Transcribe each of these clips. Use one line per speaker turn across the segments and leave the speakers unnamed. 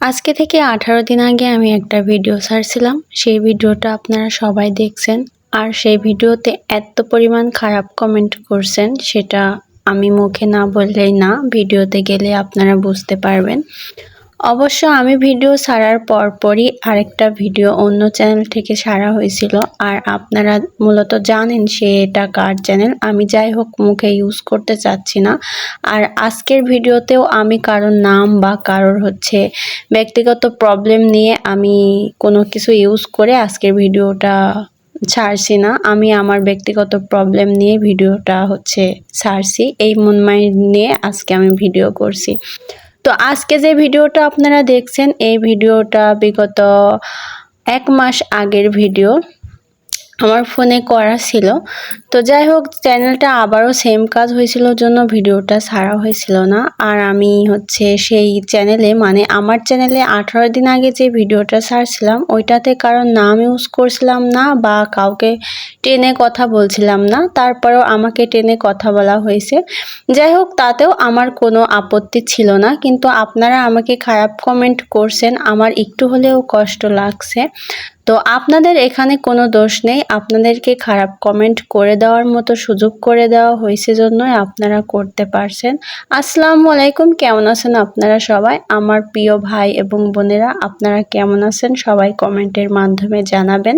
আজকে থেকে আঠারো দিন আগে আমি একটা ভিডিও ছাড়ছিলাম। সেই ভিডিওটা আপনারা সবাই দেখছেন। আর সেই ভিডিওতে এত পরিমাণ খারাপ কমেন্ট করছেন, সেটা আমি মুখে না বললেই না, ভিডিওতে গেলে আপনারা বুঝতে পারবেন। অবশ্য আমি ভিডিও ছাড়ার পরপরই আরেকটা ভিডিও অন্য চ্যানেল থেকে ছাড়া হয়েছিল। আর আপনারা মূলত জানেন সে এটা কার চ্যানেল। আমি যাই হোক মুখে ইউজ করতে চাচ্ছি না। আর আজকের ভিডিওতেও আমি কারোর নাম বা কারোর হচ্ছে ব্যক্তিগত প্রবলেম নিয়ে আমি কোনো কিছু ইউজ করে আজকের ভিডিওটা ছাড়ছি না। আমি আমার ব্যক্তিগত প্রবলেম নিয়ে ভিডিওটা হচ্ছে ছাড়ছি। এই মন মাইন্ড নিয়ে আজকে আমি ভিডিও করছি। তো আজকে যে ভিডিওটা আপনারা দেখছেন এই ভিডিওটা বিগত এক মাস আগের ভিডিও। আমার ফোনে করা ছিল। তো যাই হোক, চ্যানেলটা আবারও সেম কাজ হয়েছিল জন্য ভিডিওটা ছাড়া হয়েছিল না। আর আমি হচ্ছে সেই চ্যানেলে মানে আমার চ্যানেলে আঠারো দিন আগে যে ভিডিওটা ছাড়ছিলাম ওইটাতে কারণ নাম ইউজ করছিলাম না বা কাউকে টেনে কথা বলছিলাম না। তারপরেও আমাকে টেনে কথা বলা হয়েছে। যাই হোক, তাতেও আমার কোনো আপত্তি ছিল না। কিন্তু আপনারা আমাকে খারাপ কমেন্ট করছেন, আমার একটু হলেও কষ্ট লাগছে। তো আপনাদের এখানে কোনো দোষ নেই। আপনাদেরকে খারাপ কমেন্ট করে দেওয়ার মতো সুযোগ করে দেওয়া হয়েছে জন্যই আপনারা করতে পারছেন। আসসালামু আলাইকুম, কেমন আছেন আপনারা সবাই? আমার প্রিয় ভাই এবং বোনেরা, আপনারা কেমন আছেন? সবাই কমেন্টের মাধ্যমে জানাবেন।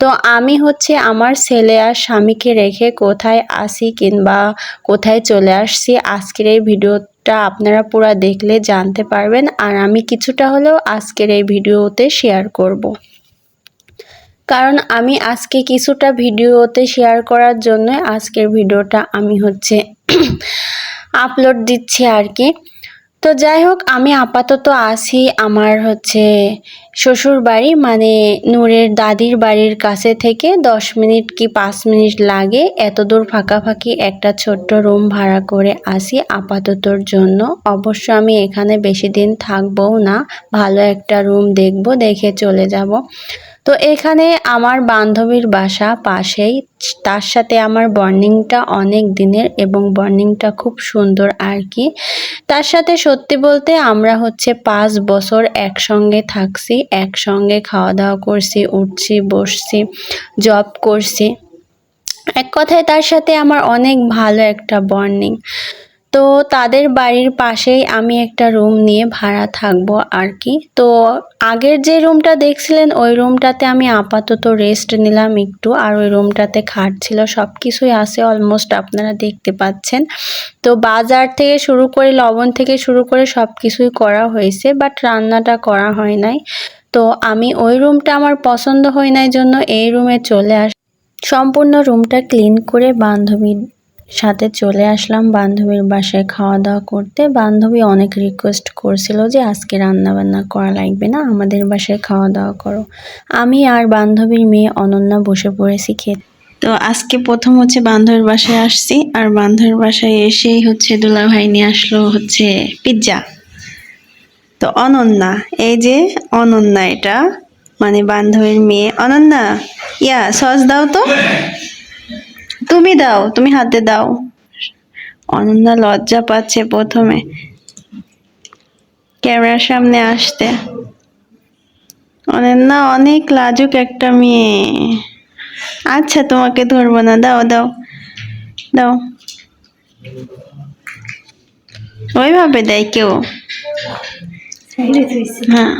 তো আমি হচ্ছে আমার ছেলে আর স্বামীকে রেখে কোথায় আসি কিংবা কোথায় চলে আসছি, আজকের এই ভিডিওটা আপনারা পুরো দেখলে জানতে পারবেন। আর আমি কিছুটা হলেও আজকের এই ভিডিওতে শেয়ার করব। কারণ আমি আজকে কিছুটা ভিডিওতে শেয়ার করার জন্য আজকের ভিডিওটা আমি হচ্ছে আপলোড দিচ্ছি আর কি। তো যাই হোক, আমি আপাতত আসি আমার হচ্ছে শ্বশুর বাড়ি মানে নূরের দাদির বাড়ির কাছে থেকে দশ মিনিট কি পাঁচ মিনিট লাগে। এত দূর ফাঁকাফাঁকি একটা ছোট্ট রুম ভাড়া করে আসি আপাততর জন্য। অবশ্য আমি এখানে বেশি দিন থাকবও না, ভালো একটা রুম দেখব, দেখে চলে যাব। তো এখানে আমার বান্ধবীর বাসা পাশেই। তার সাথে আমার বর্নিংটা অনেক দিনের এবং বর্নিংটা খুব সুন্দর আর কি। তার সাথে সত্যি বলতে আমরা হচ্ছে পাঁচ বছর একসঙ্গে থাকছি, একসঙ্গে খাওয়া দাওয়া করছি, উঠছি, বসছি জব করছি। এক কথায় তার সাথে আমার অনেক ভালো একটা বর্নিং তো তাদের বাড়ির পাশেই আমি একটা রুম নিয়ে ভাড়া থাকব আর কি। তো আগের যে রুমটা দেখছিলেন, ওই রুমটাতে আমি আপাতত রেস্ট নিলাম একটু। আর ওই রুমটাতে খাট ছিল সব কিছুই আছে অলমোস্ট আপনারা দেখতে পাচ্ছেন। তো বাজার থেকে শুরু করে, লবণ থেকে শুরু করে সব কিছুই করা হয়েছে বাট রান্নাটা করা হয় নাই। তো আমি ওই রুমটা আমার পছন্দ হয় নাই জন্য এই রুমে চলে আস সম্পূর্ণ রুমটা ক্লিন করে বান্ধবীর সাথে চলে আসলাম বান্ধবীর বাসায় খাওয়া দাওয়া করতে। বান্ধবী অনেক রিকোয়েস্ট করছিল যে আজকে রান্না বান্না করা লাগবে না, আমাদের বাসায় খাওয়া দাওয়া করো। আমি আর বান্ধবীর মেয়ে অনন্যা বসে পড়েছি খেতে। তো আজকে প্রথম হচ্ছে বান্ধবীর বাসায় আসছি, আর বান্ধবীর বাসায় এসেই হচ্ছে দুলা ভাই নিয়ে আসলো হচ্ছে পিৎজা তো অনন্যা, এই যে অনন্যা এটা মানে বান্ধবীর মেয়ে। অনন্যা, ইয়া সস দাও তো। তুমি দাও তুমি হাতে দাও। অনন্যা লজ্জা পাচ্ছে প্রথমে ক্যামেরার সামনে আসতে। অনন্যা অনেক লাজুক একটা মেয়ে। আচ্ছা তোমাকে ধরবো না দাও দাও দাও। ওইভাবে দেয় কেউ। হ্যাঁ।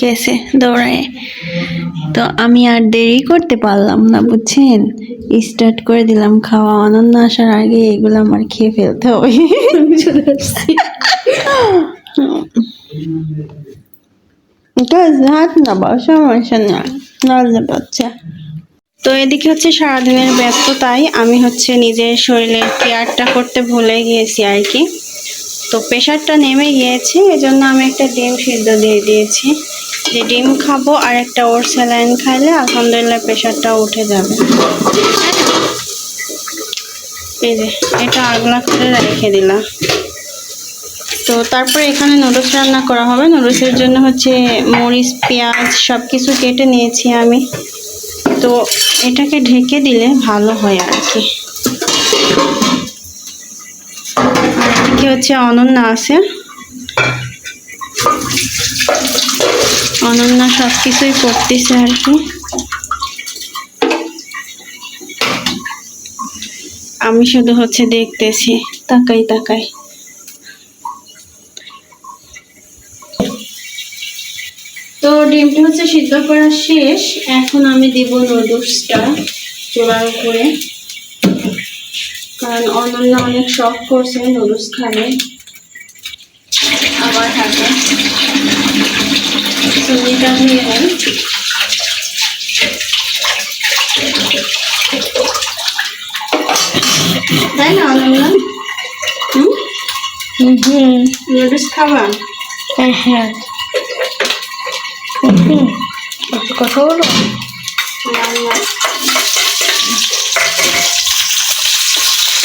গেছে দৌড়ায়। তো আমি আর দেরি করতে পারলাম না, বুঝছেন? স্টার্ট করে দিলাম খাওয়া, অনন্য আসার আগে এগুলো আমার খেয়ে ফেলতে হবে। হাত না বা সমস্যা না পাচ্ছে তো এদিকে হচ্ছে সারাদিনের ব্যস্ততাই, আমি হচ্ছে নিজের শরীরের কেয়ারটা করতে ভুলে গিয়েছি আর কি। তো প্রেশারটা নেমে গিয়েছে, এজন্য আমি একটা ডিম সিদ্ধ দিয়ে দিয়েছি। যে ডিম খাব আর একটা ওর স্যালাইন খাইলে আলহামদুলিল্লাহ প্রেশারটা উঠে যাবে। এটা আগলা করে রেখে দিলাম। তো তারপরে এখানে নুডলস রান্না করা হবে। নুডলসের জন্য হচ্ছে মরিচ, পেঁয়াজ সব কিছু কেটে নিয়েছি আমি। তো
এটাকে ঢেকে দিলে ভালো হয় আর কি। এদিকে হচ্ছে অনন্যা আছে। অনন্যা সব কিছুই করতেছে আর কি। আমি শুধু হচ্ছে দেখতেছি, তাকাই তাকাই। তো ডিমটা হচ্ছে সিদ্ধ করা শেষ, এখন আমি দিব নুডলসটা চোলার উপরে কারণ অনন্য অনেক শখ করছে নুডলস খাবে আবার থাকে সুনিটা দিয়ে দেন তাই না অনন্য হুম? নুডলস খাবা?
হ্যাঁ হ্যাঁ। কথা বলো।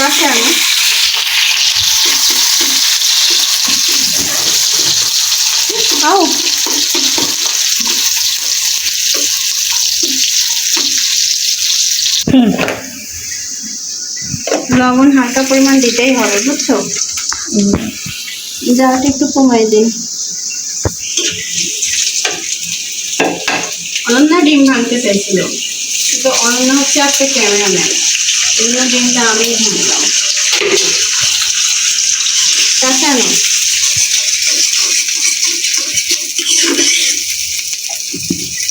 আনো। আও। লবণ হালকা পরিমাণ দিতেই হবে বুঝছ? জালটা একটু কমাই দিন। অনন্যা ডিম ভাঙতে চাইছিল কিন্তু অনন্যা হচ্ছে আজকে ক্যামেরাম্যান জন্য ডিমটা আমি কাছে আনো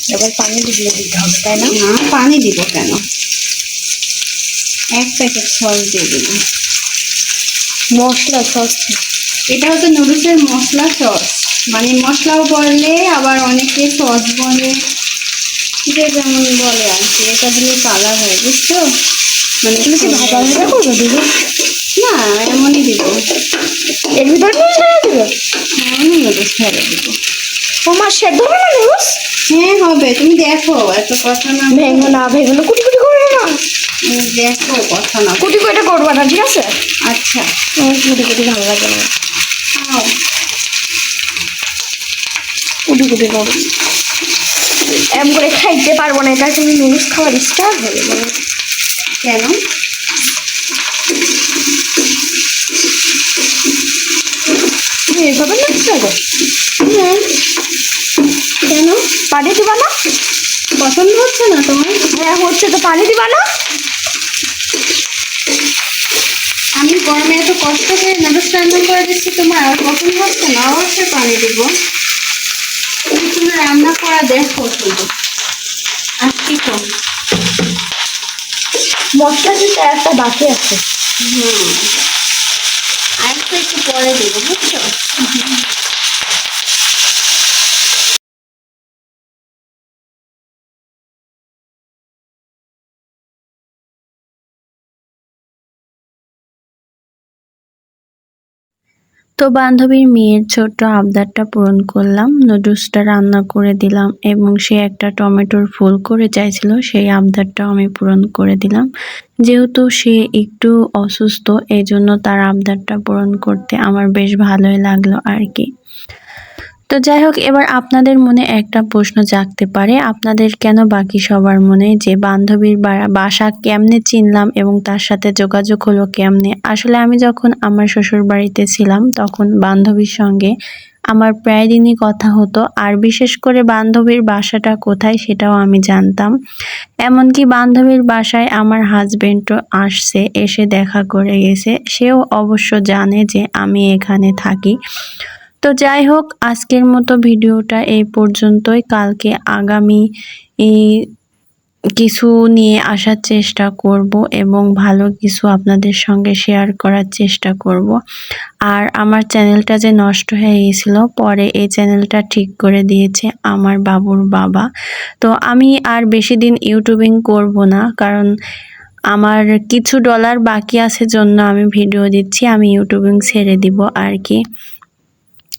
এবার পানি দিয়ে দিতে হবে তাই না?
না পানি দিব কেন? এক প্যাকেট সস দিয়ে দিলাম।
মশলা সস?
এটা হচ্ছে নুডলসের মশলা সস। মানে মশলাও বলে আবার অনেকে সস বলে। যে যেমন বলে আর কি এটা দিলে কালার হয় বুঝছ? মানে
তুমি কি ভাজা ভাজা করবে দিদি
না এমনই দিব
এর ভিতরে নুন ছেড়ে দিবে?
এমনই নুডলস ফেলে দিব
তোমার সেদ্ধ হবে না নুডলস
হ্যাঁ হবে। তুমি দেখো এত কথা না
ভেঙো না ভেঙো না কুটি কুটি করবে না।
দেখো কথা না
কুটি কুটি করবা না ঠিক আছে?
আচ্ছা।
কুটি কুটি ভালো লাগে না। কুটি কুটি করো। এম করে খাইতে পারব না এটা তুমি নুডলস খাওয়ার স্টার্ট হবে
কেন?
এভাবে নাচতে হবে
হ্যাঁ। কেন?
পানি দিবা না?
পছন্দ হচ্ছে না তোমার?
হ্যাঁ হচ্ছে তো পানি দিবা না?
আমি গরমে এত কষ্ট করে নুডলস রান্না করে দিচ্ছি তোমার আর পছন্দ হচ্ছে না অবশ্যই পানি দিব। তুমি তুমি রান্না করা দেখো শুধু আর কি তো
মশলা যেটা একটা বাকি আছে।
হুম। আর একটু পরে দেবো বুঝছ?
তো বান্ধবীর মেয়ের ছোট্ট আবদারটা পূরণ করলাম। নুডলসটা রান্না করে দিলাম এবং সে একটা টমেটোর ফুল করে চাইছিল, সেই আবদারটাও আমি পূরণ করে দিলাম। যেহেতু সে একটু অসুস্থ এই জন্য তার আবদারটা পূরণ করতে আমার বেশ ভালোই লাগল আর কি। তো যাই হোক, এবার আপনাদের মনে একটা প্রশ্ন জাগতে পারে। আপনাদের কেন বাকি সবার মনে যে বান্ধবীর বাসা কেমনে চিনলাম এবং তার সাথে যোগাযোগ হলো কেমনে? আসলে আমি যখন আমার শ্বশুর বাড়িতে ছিলাম, তখন বান্ধবীর সঙ্গে আমার প্রায় দিনই কথা হতো। আর বিশেষ করে বান্ধবীর বাসাটা কোথায় সেটাও আমি জানতাম। এমনকি বান্ধবীর বাসায় আমার হাজবেন্ডও আসছে, এসে দেখা করে গেছে। সেও অবশ্য জানে যে আমি এখানে থাকি। তো যাই হোক, আজকের মতো ভিডিওটা এই পর্যন্তই। কালকে আগামী কিছু নিয়ে আসার চেষ্টা করব এবং ভালো কিছু আপনাদের সঙ্গে শেয়ার করার চেষ্টা করব। আর আমার চ্যানেলটা যে নষ্ট হয়ে গিয়েছিল পরে এই চ্যানেলটা ঠিক করে দিয়েছে আমার বাবুর বাবা। তো আমি আর বেশি দিন ইউটিউবিং করব না, কারণ আমার কিছু ডলার বাকি আছে জন্য আমি ভিডিও দিচ্ছি, আমি ইউটিউবিং ছেড়ে দিব আর কি।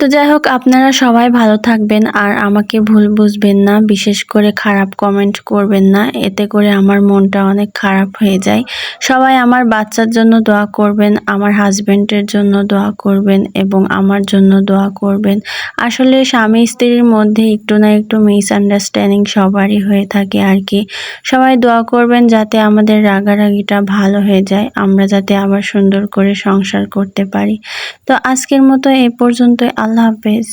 তো যাই হোক, আপনারা সবাই ভালো থাকবেন আর আমাকে ভুল বুঝবেন না। বিশেষ করে খারাপ কমেন্ট করবেন না। এতে করে আমার মনটা অনেক খারাপ হয়ে যায়। সবাই আমার বাচ্চার জন্য দোয়া করবেন, আমার হাজব্যান্ডের জন্য দোয়া করবেন এবং আমার জন্য দোয়া করবেন। আসলে স্বামী স্ত্রীর মধ্যে একটু না একটু মিসআন্ডারস্ট্যান্ডিং সবারই হয়ে থাকে আর কি। সবাই দোয়া করবেন যাতে আমাদের রাগারাগিটা ভালো হয়ে যায়, আমরা যাতে আবার সুন্দর করে সংসার করতে পারি। তো আজকের মতো এ পর্যন্তই। আল্লাহ হাফেজ।